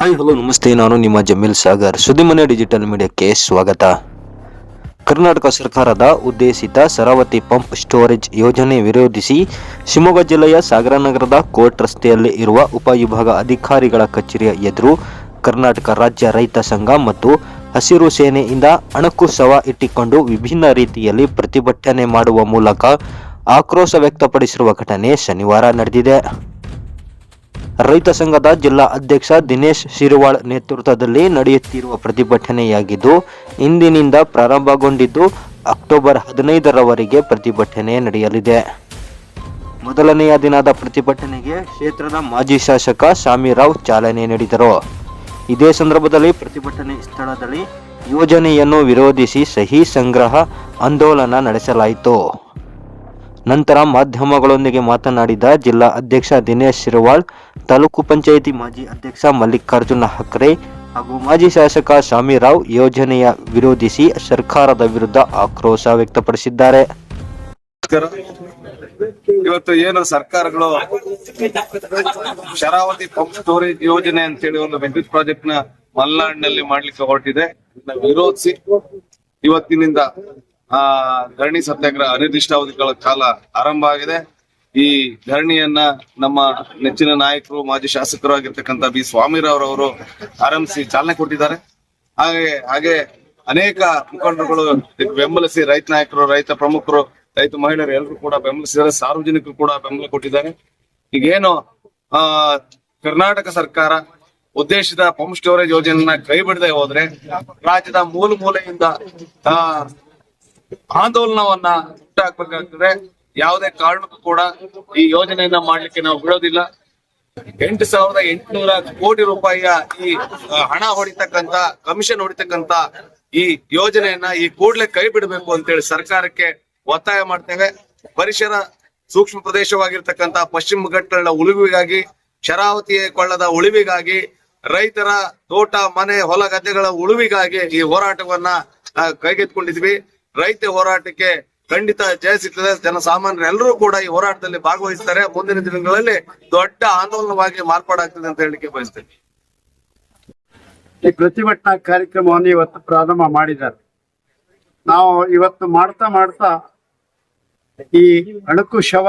Hi hello ನಮಸ್ತೆ. ನಾನು ನಿಮ್ಮ ಜಮೀಲ್ ಸಾಗರ್. ಸುದ್ದಿಮನೆ ಡಿಜಿಟಲ್ ಮೀಡಿಯಾಕ್ಕೆ ಸ್ವಾಗತ. ಕರ್ನಾಟಕ ಸರ್ಕಾರದ ಉದ್ದೇಶಿತ ಸರಾವತಿ ಪಂಪ್ ಸ್ಟೋರೇಜ್ ಯೋಜನೆ ವಿರೋಧಿಸಿ ಶಿವಮೊಗ್ಗ ಜಿಲ್ಲೆಯ ಸಾಗರನಗರದ ಕೋರ್ಟ್ ರಸ್ತೆಯಲ್ಲಿ ಇರುವ ಉಪವಿಭಾಗ ಅಧಿಕಾರಿಗಳ ಕಚೇರಿಯ ಎದುರು ಕರ್ನಾಟಕ ರಾಜ್ಯ ರೈತ ಸಂಘ ಮತ್ತು ಹಸಿರು ಸೇನೆಯಿಂದ ಅಣಕು ಶವ ಇಟ್ಟಿಕೊಂಡು ವಿಭಿನ್ನ ರೀತಿಯಲ್ಲಿ ಪ್ರತಿಭಟನೆ ಮಾಡುವ ಮೂಲಕ ಆಕ್ರೋಶ ವ್ಯಕ್ತಪಡಿಸಿರುವ ಘಟನೆ ಶನಿವಾರ ನಡೆದಿದೆ. ರೈತ ಸಂಘದ ಜಿಲ್ಲಾ ಅಧ್ಯಕ್ಷ ದಿನೇಶ್ ಶಿರವಾಳ್ ನೇತೃತ್ವದಲ್ಲಿ ನಡೆಯುತ್ತಿರುವ ಪ್ರತಿಭಟನೆಯಾಗಿದ್ದು, ಇಂದಿನಿಂದ ಪ್ರಾರಂಭಗೊಂಡಿದ್ದು ಅಕ್ಟೋಬರ್ ಹದಿನೈದರವರೆಗೆ ಪ್ರತಿಭಟನೆ ನಡೆಯಲಿದೆ. ಮೊದಲನೆಯ ದಿನದ ಪ್ರತಿಭಟನೆಗೆ ಕ್ಷೇತ್ರದ ಮಾಜಿ ಶಾಸಕ ಶಾಮಿರಾವ್ ಚಾಲನೆ ನೀಡಿದರು. ಇದೇ ಸಂದರ್ಭದಲ್ಲಿ ಪ್ರತಿಭಟನೆ ಸ್ಥಳದಲ್ಲಿ ಯೋಜನೆಯನ್ನು ವಿರೋಧಿಸಿ ಸಹಿ ಸಂಗ್ರಹ, ಆಂದೋಲನ ನಡೆಸಲಾಯಿತು. ನಂತರ ಮಾಧ್ಯಮಗಳೊಂದಿಗೆ ಮಾತನಾಡಿದ ಜಿಲ್ಲಾ ಅಧ್ಯಕ್ಷ ದಿನೇಶ್ ಶಿರವಾಳ್, ತಾಲೂಕು ಪಂಚಾಯಿತಿ ಮಾಜಿ ಅಧ್ಯಕ್ಷ ಮಲ್ಲಿಕಾರ್ಜುನ ಹಕ್ರೆ ಹಾಗೂ ಮಾಜಿ ಶಾಸಕ ಶಾಮಿರಾವ್ ಯೋಜನೆಯ ವಿರೋಧಿಸಿ ಸರ್ಕಾರದ ವಿರುದ್ಧ ಆಕ್ರೋಶ ವ್ಯಕ್ತಪಡಿಸಿದ್ದಾರೆ. ಇವತ್ತು ಏನು ಸರ್ಕಾರಗಳು ಶರಾವತಿ ಪಂಪ್ ಸ್ಟೋರೇಜ್ ಯೋಜನೆ ಅಂತ ಹೇಳಿ ಒಂದು ವಿದ್ಯುತ್ ಪ್ರಾಜೆಕ್ಟ್ನ ಮಲ್ನಾಡಿನಲ್ಲಿ ಮಾಡ್ಲಿಕ್ಕೆ ಹೊರಟಿದೆ. ವಿರೋಧಿಸಿ ಇವತ್ತಿನಿಂದ ಆ ಧರಣಿ ಸತ್ಯಾಗ್ರಹ ಅನಿರ್ದಿಷ್ಟಾವಧಿಗಳ ಕಾಲ ಆರಂಭ ಆಗಿದೆ. ಈ ಧರಣಿಯನ್ನ ನಮ್ಮ ನೆಚ್ಚಿನ ನಾಯಕರು, ಮಾಜಿ ಶಾಸಕರು ಆಗಿರ್ತಕ್ಕಂಥ ಬಿ. ಸ್ವಾಮಿರವರವರು ಅವರು ಆರಂಭಿಸಿ ಚಾಲನೆ ಕೊಟ್ಟಿದ್ದಾರೆ. ಹಾಗೆ ಹಾಗೆ ಅನೇಕ ಮುಖಂಡರುಗಳು ಬೆಂಬಲಿಸಿ ರೈತ ನಾಯಕರು, ರೈತ ಪ್ರಮುಖರು, ರೈತ ಮಹಿಳೆಯರು ಎಲ್ಲರೂ ಕೂಡ ಬೆಂಬಲಿಸಿದ್ದಾರೆ. ಸಾರ್ವಜನಿಕರು ಕೂಡ ಬೆಂಬಲ ಕೊಟ್ಟಿದ್ದಾರೆ. ಈಗೇನು, ಆ, ಕರ್ನಾಟಕ ಸರ್ಕಾರ ಉದ್ದೇಶಿತ ಪಂಪ್ ಸ್ಟೋರೇಜ್ ಯೋಜನೆಯನ್ನ ಕೈ ಬಿಡದೆ ಹೋದ್ರೆ ರಾಜ್ಯದ ಮೂಲ ಮೂಲೆಯಿಂದ, ಆ ಆಂದೋಲನವನ್ನ ಹುಟ್ಟಾಕ್ಬೇಕಾಗ್ತದೆ. ಯಾವುದೇ ಕಾರಣಕ್ಕೂ ಕೂಡ ಈ ಯೋಜನೆಯನ್ನ ಮಾಡ್ಲಿಕ್ಕೆ ನಾವು ಬಿಡೋದಿಲ್ಲ. ಎಂಟು ಸಾವಿರದ ಎಂಟುನೂರ ಕೋಟಿ ರೂಪಾಯಿಯ ಈ ಹಣ ಹೊಡಿತಕ್ಕಂತ, ಕಮಿಷನ್ ಹೊಡಿತಕ್ಕಂತ ಈ ಯೋಜನೆಯನ್ನ ಈ ಕೂಡಲೇ ಕೈ ಬಿಡಬೇಕು ಅಂತೇಳಿ ಸರ್ಕಾರಕ್ಕೆ ಒತ್ತಾಯ ಮಾಡ್ತೇವೆ. ಪರಿಸರ ಸೂಕ್ಷ್ಮ ಪ್ರದೇಶವಾಗಿರ್ತಕ್ಕಂತ ಪಶ್ಚಿಮ ಘಟ್ಟಗಳ ಉಳಿವಿಗಾಗಿ, ಶರಾವತಿ ಕೊಳ್ಳದ ಉಳಿವಿಗಾಗಿ, ರೈತರ ತೋಟ, ಮನೆ, ಹೊಲ, ಗದ್ದೆಗಳ ಉಳಿವಿಗಾಗಿ ಈ ಹೋರಾಟವನ್ನ ಕೈಗೆತ್ಕೊಂಡಿದ್ವಿ ರೈತ ಹೋರಾಟಕ್ಕೆ ಖಂಡಿತ ಜಯ ಸಿಗ್ತದೆ. ಜನಸಾಮಾನ್ಯರೆಲ್ಲರೂ ಕೂಡ ಈ ಹೋರಾಟದಲ್ಲಿ ಭಾಗವಹಿಸ್ತಾರೆ. ಮುಂದಿನ ದಿನಗಳಲ್ಲಿ ದೊಡ್ಡ ಆಂದೋಲನವಾಗಿ ಮಾರ್ಪಾಡಾಗ್ತದೆ ಅಂತ ಹೇಳಿಕೆ ಬಯಸ್ತೇನೆ. ಈ ಪ್ರತಿಭಟನಾ ಕಾರ್ಯಕ್ರಮವನ್ನು ಇವತ್ತು ಪ್ರಾರಂಭ ಮಾಡಿದ್ದಾರೆ. ನಾವು ಇವತ್ತು ಮಾಡ್ತಾ ಮಾಡ್ತಾ ಈ ಅಣಕು ಶವ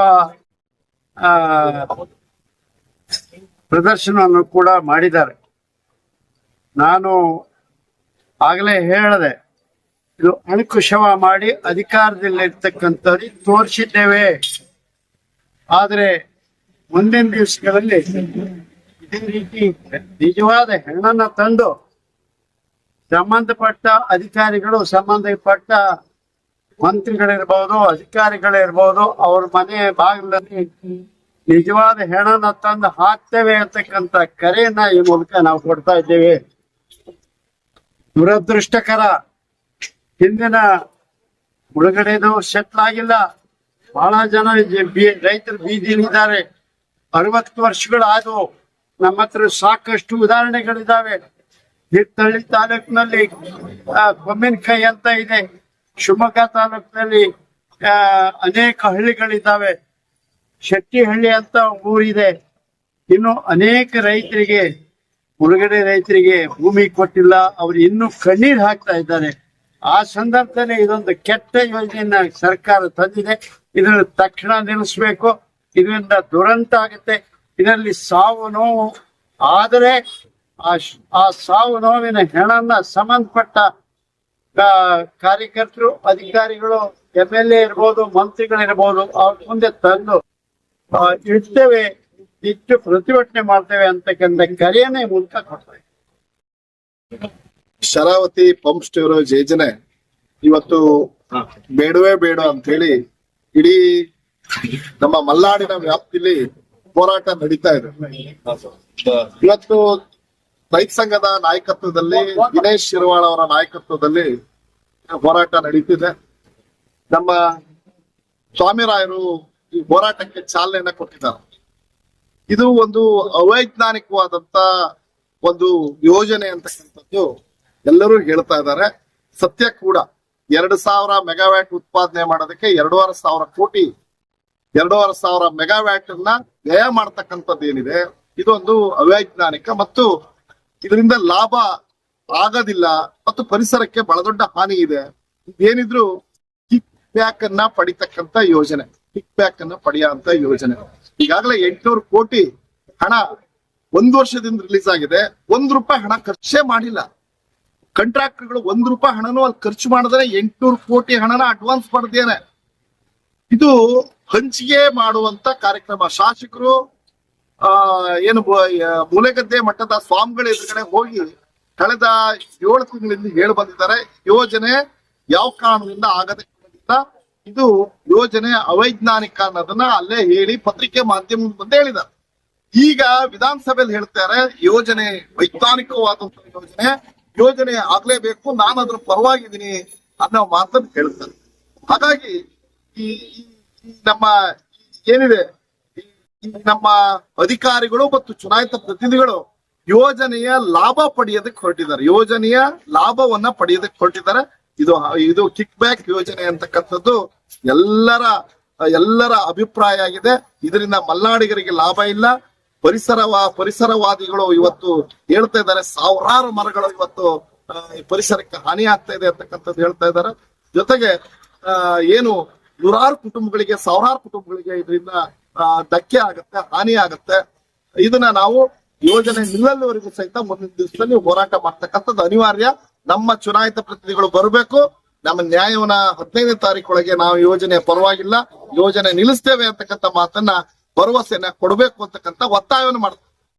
ಪ್ರದರ್ಶನವನ್ನು ಕೂಡ ಮಾಡಿದ್ದಾರೆ. ನಾನು ಆಗಲೇ ಹೇಳಿದೆ ಇದು ಅಂಕುಶವ ಮಾಡಿ ಅಧಿಕಾರದಲ್ಲಿರ್ತಕ್ಕಂಥವ್ರಿಗೆ ತೋರಿಸಿದ್ದೇವೆ. ಆದರೆ ಮುಂದಿನ ದಿವಸಗಳಲ್ಲಿ ಇದೇ ರೀತಿ ನಿಜವಾದ ಹೆಣ್ಣನ್ನ ತಂದು ಸಂಬಂಧಪಟ್ಟ ಅಧಿಕಾರಿಗಳು, ಸಂಬಂಧಪಟ್ಟ ಮಂತ್ರಿಗಳಿರ್ಬೋದು, ಅಧಿಕಾರಿಗಳಿರ್ಬೋದು, ಅವ್ರ ಮನೆ ಬಾಗಿಲಲ್ಲಿ ನಿಜವಾದ ಹೆಣನ ತಂದು ಹಾಕ್ತೇವೆ ಅಂತಕ್ಕಂಥ ಕರೆಯನ್ನ ಈ ಮೂಲಕ ನಾವು ಕೊಡ್ತಾ ಇದ್ದೇವೆ. ದುರದೃಷ್ಟಕರ ಹಿಂದಿನ ಮುಳುಗಡೆದು ಸೆಟ್ಲ್ ಆಗಿಲ್ಲ. ಬಹಳ ಜನ ರೈತರು ಬೀದಿಲಿದ್ದಾರೆ ಅರವತ್ತು ವರ್ಷಗಳಾದವು. ನಮ್ಮ ಹತ್ರ ಸಾಕಷ್ಟು ಉದಾಹರಣೆಗಳಿದ್ದಾವೆ. ಹಿತ್ತಳ್ಳಿ ತಾಲೂಕಿನಲ್ಲಿ ಬೊಮ್ಮಿನಕಾಯಿ ಅಂತ ಇದೆ. ಶಿವಮೊಗ್ಗ ತಾಲೂಕಿನಲ್ಲಿ ಅನೇಕ ಹಳ್ಳಿಗಳಿದ್ದಾವೆ. ಶೆಟ್ಟಿಹಳ್ಳಿ ಅಂತ ಊರಿದೆ. ಇನ್ನು ಅನೇಕ ರೈತರಿಗೆ ಮುಳುಗಡೆ ರೈತರಿಗೆ ಭೂಮಿ ಕೊಟ್ಟಿಲ್ಲ. ಅವರು ಇನ್ನೂ ಕಣ್ಣೀರು ಹಾಕ್ತಾ ಇದ್ದಾರೆ. ಆ ಸಂದರ್ಭದಲ್ಲಿ ಇದೊಂದು ಕೆಟ್ಟ ಯೋಜನೆಯನ್ನ ಸರ್ಕಾರ ತಂದಿದೆ. ಇದನ್ನು ತಕ್ಷಣ ನಿಲ್ಲಿಸಬೇಕು. ಇದರಿಂದ ದುರಂತ ಆಗುತ್ತೆ. ಇದರಲ್ಲಿ ಸಾವು ನೋವು. ಆದರೆ ಆ ಸಾವು ನೋವಿನ ಹೆಣನ್ನ ಸಂಬಂಧಪಟ್ಟ ಕಾರ್ಯಕರ್ತರು, ಅಧಿಕಾರಿಗಳು ಎಂ ಎಲ್ ಎ ಇರ್ಬೋದು, ಮಂತ್ರಿಗಳಿರ್ಬೋದು, ಅವ್ರ ಮುಂದೆ ತಂದು ಇಡ್ತೇವೆ, ಇಟ್ಟು ಪ್ರತಿಭಟನೆ ಮಾಡ್ತೇವೆ ಅಂತಕ್ಕಂಥ ಕರೆಯನ್ನೇ ಮೂಲಕ ಕೊಡ್ತೇವೆ ಶರಾವತಿ ಪಂಪ್ ಸ್ಟೋರೇಜ್ ಯೋಜನೆ ಇವತ್ತು ಬೇಡವೇ ಬೇಡ ಅಂತ ಹೇಳಿ ಇಡೀ ನಮ್ಮ ಮಲ್ನಾಡಿನ ವ್ಯಾಪ್ತಿಲಿ ಹೋರಾಟ ನಡೀತಾ ಇದೆ. ಇವತ್ತು ರೈತ ಸಂಘದ ನಾಯಕತ್ವದಲ್ಲಿ ದಿನೇಶ್ ಶಿರವಾಳ ಅವರ ನಾಯಕತ್ವದಲ್ಲಿ ಹೋರಾಟ ನಡೀತಿದೆ. ನಮ್ಮ ಸ್ವಾಮಿರಾಯರು ಈ ಹೋರಾಟಕ್ಕೆ ಚಾಲನೆಯನ್ನ ಕೊಟ್ಟಿದ್ದಾರೆ. ಇದು ಒಂದು ಅವೈಜ್ಞಾನಿಕವಾದಂತ ಒಂದು ಯೋಜನೆ ಅಂತಕ್ಕಂಥದ್ದು ಎಲ್ಲರೂ ಹೇಳ್ತಾ ಇದ್ದಾರೆ, ಸತ್ಯ ಕೂಡ. ಎರಡು ಸಾವಿರ ಮೆಗಾವ್ಯಾಟ್ ಉತ್ಪಾದನೆ ಮಾಡೋದಕ್ಕೆ ಎರಡೂವರೆ ಸಾವಿರ ಕೋಟಿ, ಎರಡೂವರೆ ಸಾವಿರ ಮೆಗಾವ್ಯಾಟ್ ಅನ್ನ ವ್ಯಯ ಮಾಡ್ತಕ್ಕಂಥದ್ದು ಏನಿದೆ, ಇದೊಂದು ಅವೈಜ್ಞಾನಿಕ ಮತ್ತು ಇದರಿಂದ ಲಾಭ ಆಗೋದಿಲ್ಲ ಮತ್ತು ಪರಿಸರಕ್ಕೆ ಬಹಳ ದೊಡ್ಡ ಹಾನಿ ಇದೆ. ಏನಿದ್ರು ಕಿಕ್ ಬ್ಯಾಕ್ ಅನ್ನ ಪಡಿತಕ್ಕಂತ ಯೋಜನೆ, ಕಿಕ್ ಬ್ಯಾಕ್ ಅನ್ನ ಪಡೆಯುವಂತ ಯೋಜನೆ. ಈಗಾಗಲೇ ಎಂಟ್ನೂರು ಕೋಟಿ ಹಣ ಒಂದು ವರ್ಷದಿಂದ ರಿಲೀಸ್ ಆಗಿದೆ, ಒಂದ್ ರೂಪಾಯಿ ಹಣ ಖರ್ಚೇ ಮಾಡಿಲ್ಲ. ಕಾಂಟ್ರಾಕ್ಟರ್ಗಳು ಒಂದ್ ರೂಪಾಯಿ ಹಣನೂ ಅಲ್ಲಿ ಖರ್ಚು ಮಾಡಿದ್ರೆ ಎಂಟ್ನೂರು ಕೋಟಿ ಹಣನ ಅಡ್ವಾನ್ಸ್ ಮಾಡಿದ್ದೇನೆ ಇದು ಹಂಚಿಕೆ ಮಾಡುವಂತ ಕಾರ್ಯಕ್ರಮ. ಶಾಸಕರು, ಆ, ಏನು ಮೂಲೆಗದ್ದೆ ಮಟ್ಟದ ಸ್ವಾಮಿಗಳ ಎದುರುಗಡೆ ಹೋಗಿ ಕಳೆದ ಏಳು ತಿಂಗಳಿಂದ ಹೇಳಿ ಬಂದಿದ್ದಾರೆ. ಯೋಜನೆ ಯಾವ ಕಾರಣದಿಂದ ಆಗದೆ ಇದು ಯೋಜನೆ ಅವೈಜ್ಞಾನಿಕ ಅನ್ನೋದನ್ನ ಅಲ್ಲೇ ಹೇಳಿ ಪತ್ರಿಕೆ ಮಾಧ್ಯಮದ ಮುಂದೆ ಹೇಳಿದ್ದಾರೆ. ಈಗ ವಿಧಾನಸಭೆಯಲ್ಲಿ ಹೇಳ್ತಾರೆ, ಯೋಜನೆ ವೈಜ್ಞಾನಿಕವಾದಂತ ಯೋಜನೆ. ಯೋಜನೆ ಆಗ್ಲೇಬೇಕು, ನಾನು ಅದ್ರ ಪರವಾಗಿದ್ದೀನಿ ಅನ್ನೋ ಮಾತನ್ನು ಹೇಳ್ತಾರೆ ಹಾಗಾಗಿ ಈ ನಮ್ಮ ಏನಿದೆ ನಮ್ಮ ಅಧಿಕಾರಿಗಳು ಮತ್ತು ಚುನಾಯಿತ ಪ್ರತಿನಿಧಿಗಳು ಯೋಜನೆಯ ಲಾಭ ಪಡೆಯೋದಕ್ಕೆ ಹೊರಟಿದ್ದಾರೆ. ಯೋಜನೆಯ ಲಾಭವನ್ನ ಪಡೆಯೋದಕ್ಕೆ ಹೊರಟಿದ್ದಾರೆ. ಇದು ಇದು ಕಿಕ್ ಬ್ಯಾಕ್ ಯೋಜನೆ ಅಂತಕ್ಕಂಥದ್ದು ಎಲ್ಲರ ಎಲ್ಲರ ಅಭಿಪ್ರಾಯ ಆಗಿದೆ. ಇದರಿಂದ ಮಲ್ನಾಡಿಗರಿಗೆ ಲಾಭ ಇಲ್ಲ. ಪರಿಸರವ ಪರಿಸರವಾದಿಗಳು ಇವತ್ತು ಹೇಳ್ತಾ ಇದ್ದಾರೆ, ಸಾವಿರಾರು ಮರಗಳು ಇವತ್ತು ಪರಿಸರಕ್ಕೆ ಹಾನಿ ಆಗ್ತಾ ಇದೆ ಅಂತಕ್ಕಂಥದ್ದು ಹೇಳ್ತಾ ಇದ್ದಾರೆ. ಜೊತೆಗೆ ಏನು ನೂರಾರು ಕುಟುಂಬಗಳಿಗೆ, ಸಾವಿರಾರು ಕುಟುಂಬಗಳಿಗೆ ಇದರಿಂದ ಧಕ್ಕೆ ಆಗತ್ತೆ, ಹಾನಿ ಆಗತ್ತೆ. ಇದನ್ನ ನಾವು ಯೋಜನೆ ನಿಲ್ಲಲ್ಲಿವರೆಗೂ ಸಹಿತ ಮುಂದಿನ ದಿವಸದಲ್ಲಿ ಹೋರಾಟ ಮಾಡ್ತಕ್ಕಂಥದ್ದು ಅನಿವಾರ್ಯ. ನಮ್ಮ ಚುನಾಯಿತ ಪ್ರತಿನಿಧಿಗಳು ಬರಬೇಕು. ನಮ್ಮ ನ್ಯಾಯವನ್ನ ಹದಿನೈದನೇ ತಾರೀಕೊಳಗೆ ನಾವು ಯೋಜನೆ ಪರವಾಗಿಲ್ಲ. ಯೋಜನೆ ನಿಲ್ಲಿಸ್ತೇವೆ ಅಂತಕ್ಕಂಥ ಮಾತನ್ನ ಭರವಸೆಯನ್ನ ಕೊಡಬೇಕು ಅಂತಕ್ಕಂಥ ಒತ್ತಾಯವನ್ನು ಮಾಡ್ತಾರೆ.